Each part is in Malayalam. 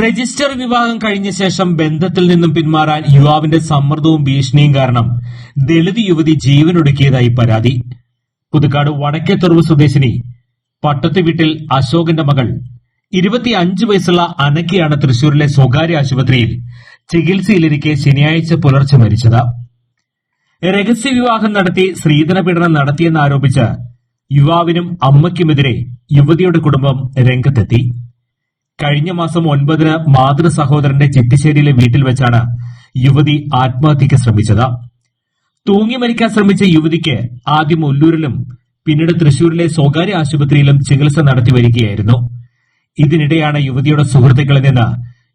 രജിസ്റ്റർ വിവാഹം കഴിഞ്ഞ ശേഷം ബന്ധത്തിൽ നിന്നും പിന്മാറാൻ യുവാവിന്റെ സമ്മർദ്ദവും ഭീഷണിയും കാരണം ദളിത് യുവതി ജീവനൊടുക്കിയതായി പരാതി. പുതുക്കാട് വടക്കേത്തുറവ് സ്വദേശിനി പട്ടത്ത് വീട്ടിൽ അശോകന്റെ മകൾ ഇരുപത്തിയഞ്ച് വയസ്സുള്ള അനക്കിയാണ് തൃശൂരിലെ സ്വകാര്യ ആശുപത്രിയിൽ ചികിത്സയിലിരിക്കെ ശനിയാഴ്ച പുലർച്ചെ മരിച്ചത്. രഹസ്യ വിവാഹം നടത്തി സ്ത്രീധന പീഡനം നടത്തിയെന്നാരോപിച്ച് യുവാവിനും അമ്മയ്ക്കുമെതിരെ യുവതിയുടെ കുടുംബം രംഗത്തെത്തി. കഴിഞ്ഞ മാസം ഒൻപതിന് മാതൃ സഹോദരന്റെ ചെത്തിശ്ശേരിയിലെ വീട്ടിൽ വെച്ചാണ് യുവതി ആത്മഹത്യക്ക് ശ്രമിച്ചത്. തൂങ്ങി മരിക്കാൻ ശ്രമിച്ച യുവതിക്ക് ആദ്യം ഒല്ലൂരിലും പിന്നീട് തൃശൂരിലെ സ്വകാര്യ ആശുപത്രിയിലും ചികിത്സ നടത്തി വരികയായിരുന്നു. ഇതിനിടെയാണ് യുവതിയുടെ സുഹൃത്തുക്കളിൽ നിന്ന്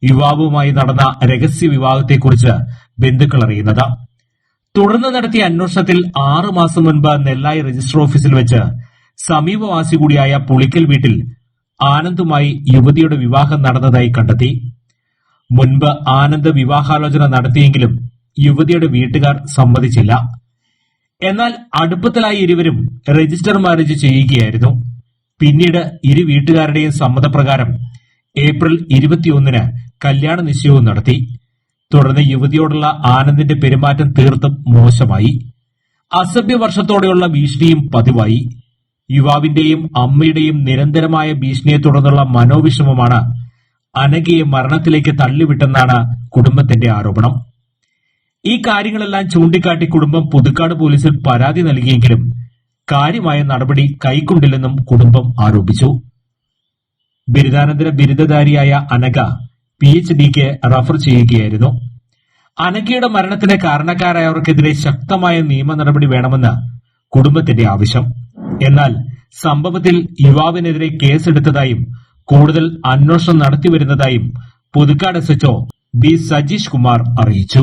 യുവാവുമായി നടന്ന രഹസ്യ വിവാഹത്തെക്കുറിച്ച് ബന്ധുക്കൾ അറിയുന്നത്. തുടർന്ന് നടത്തിയ അന്വേഷണത്തിൽ ആറു മാസം മുൻപ് നെല്ലായി രജിസ്റ്റർ ഓഫീസിൽ വെച്ച് സമീപവാസി കൂടിയായ പുളിക്കൽ വീട്ടിൽ ആനന്ദുമായി യുവതിയുടെ വിവാഹം നടന്നതായി കണ്ടെത്തി. മുൻപ് ആനന്ദ് വിവാഹാലോചന നടത്തിയെങ്കിലും യുവതിയുടെ വീട്ടുകാർ സമ്മതിച്ചില്ല. എന്നാൽ അടുപ്പത്തിലായി ഇരുവരും രജിസ്റ്റർ മാരേജ് ചെയ്യുകയായിരുന്നു. പിന്നീട് ഇരു വീട്ടുകാരുടെയും സമ്മതപ്രകാരം ഏപ്രിൽ ഇരുപത്തിയൊന്നിന് കല്യാണ നിശ്ചയവും നടത്തി. തുടർന്ന് യുവതിയോടുള്ള ആനന്ദിന്റെ പെരുമാറ്റം തീർത്തും മോശമായി. അസഭ്യ വർഷത്തോടെയുള്ള ഭീഷണിയും പതിവായി. യുവാവിന്റെയും അമ്മയുടെയും നിരന്തരമായ ഭീഷണിയെ തുടർന്നുള്ള മനോവിഷമമാണ് അനഘയെ മരണത്തിലേക്ക് തള്ളിവിട്ടെന്നാണ് കുടുംബത്തിന്റെ ആരോപണം. ഈ കാര്യങ്ങളെല്ലാം ചൂണ്ടിക്കാട്ടി കുടുംബം പുതുക്കാട് പോലീസിൽ പരാതി നൽകിയെങ്കിലും കാര്യമായ നടപടി കൈക്കൊണ്ടില്ലെന്നും കുടുംബം ആരോപിച്ചു. ബിരുദാനന്തര ബിരുദധാരിയായ അനഘ പി എച്ച് ഡിക്ക് റഫർ ചെയ്യുകയായിരുന്നു. അനഘയുടെ മരണത്തിന് കാരണക്കാരായവർക്കെതിരെ ശക്തമായ നിയമ നടപടി വേണമെന്ന് കുടുംബത്തിന്റെ ആവശ്യം. എന്നാൽ സംഭവത്തിൽ യുവാവിനെതിരെ കേസെടുത്തതായും കൂടുതൽ അന്വേഷണം നടത്തിവരുന്നതായും Puthukkad S H O B Sajeesh Kumar അറിയിച്ചു.